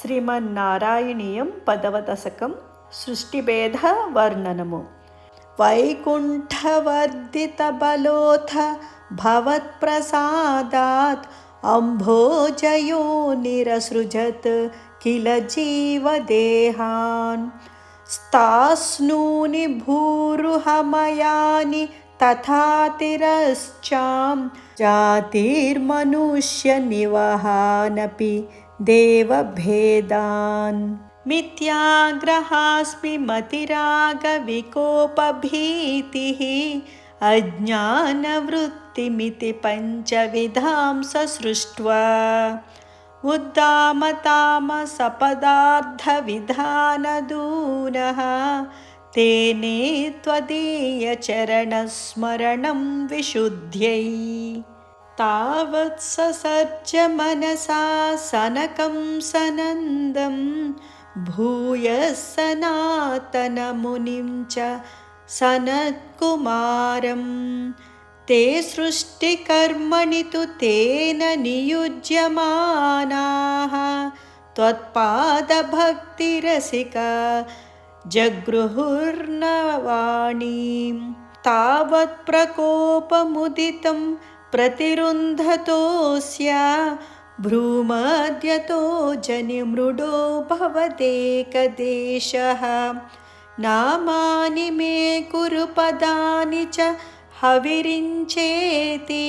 శ్రీమన్నారాయణీయం పదవ దశకం సృష్టిభేదవర్ణనము వైకుంఠవర్ధితబలోథ భవత్ప్రసాదాత్ అంభోజయో నిరసృజత్ కిల జీవదేహాన్ స్తాస్నూని భూరుహమయాని तथा तिरश्चां जातिर्मनुष्यनिवहानपि देवभेदान्। मिथ्याग्रहास्मि मतिरागविकोपभीतिः अज्ञानवृत्तिमिति पञ्चविधां ससृष्ट्वा। उद्दामतामसपदार्थविधानदूनः तेने त्वदीयचरणस्मरणं विशुद्ध्यै तावत् ससर्ज मनसा सनकं सनन्दं भूयः सनातनमुनिं च सनत्कुमारं। ते सृष्टिकर्मणि तु तेन नियुज्यमानाः। त्वत्पादभक्तिरसिका जगृहुर्नवाणीं। तावत्प्रकोपमुदितं प्रतिरुन्धतोऽस्य भ्रूमद्यतो जनिमृडो भवदेकदेशः। नामानि मे कुरुपदानि च हविरिञ्चेति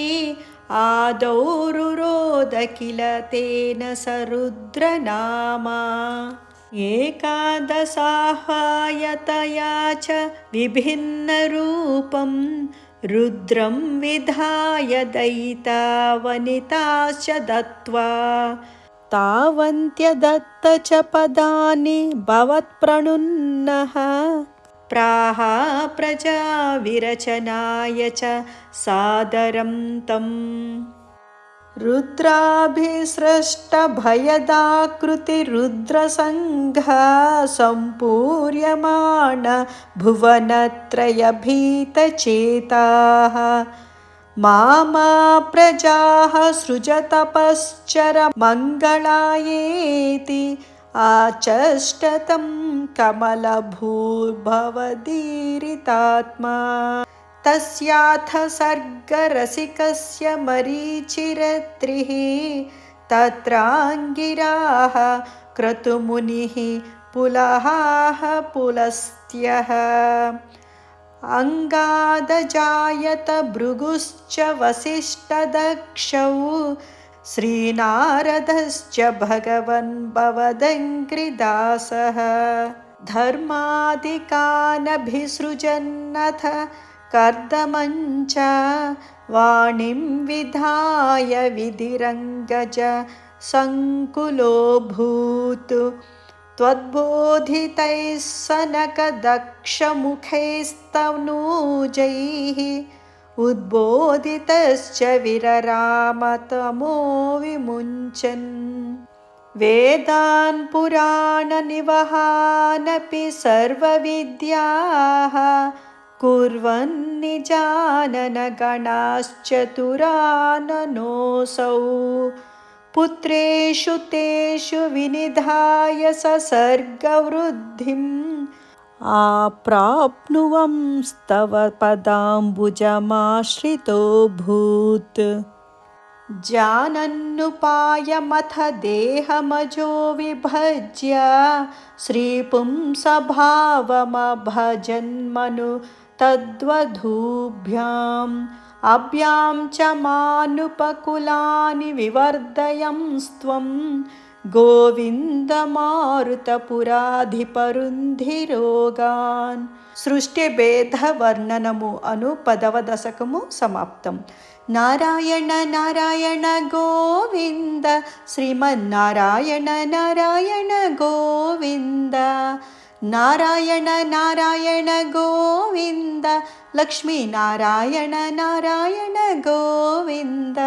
आदौ रुरोद किल तेन स रुद्रनामा एकादशाह्वायतया च विभिन्नरूपं रुद्रं विधाय दयिता वनिताश्च दत्त्वा तावन्त्यदत्त च पदानि भवत्प्रणुन्नः। प्राह प्रजाविरचनाय च सादरं तम् रुद्राभिसृष्टभयदाकृतिरुद्रसङ्घ सम्पूर्यमाण भुवनत्रयभीतचेताः। मामा प्रजाः सृजतपश्चरमङ्गलायेति आचष्टतं कमलभूर्भवदीरितात्मा तस्याथ सर्गरसिकस्य मरीचिरत्रिः तत्राङ्गिराः क्रतुमुनिः पुलहाः पुलस्त्यः। अङ्गादजायत भृगुश्च वसिष्ठदक्षौ श्रीनारदश्च भगवन् भवदङ्घ्रिदासः धर्मादिकानभिसृजन्नथ कर्दमञ्च वाणीं विधाय विधिरङ्गज सङ्कुलोऽभूत्। त्वद्बोधितैः सनकदक्षमुखैस्तनूजैः उद्बोधितश्च विररामतमो विमुञ्चन्। वेदान् पुराणनिवहानपि सर्वविद्याः कुर्वन्निजाननगणाश्चतुराननोऽसौ। पुत्रेषु तेषु विनिधाय ससर्गवृद्धिम् आप्राप्नुवंस्तव पदाम्बुजमाश्रितोऽभूत्। जानन्नुपायमथ देहमजो विभज्य श्रीपुंसभावमभजन्मनु तद्वधूभ्याम् अभ्यां च मानुपकुलानि विवर्धयंस्त्वं గోవిందమారుతపురాధిపరుంధిరోగాన్ సృష్టిభేదవర్ణనము అను పదవ దశకము సమాప్తం నారాయణ నారాయణ గోవింద శ్రీమన్నారాయణ నారాయణ గోవింద नारायण नारायण गोविन्द लक्ष्मीनारायण नारायण गोविन्द।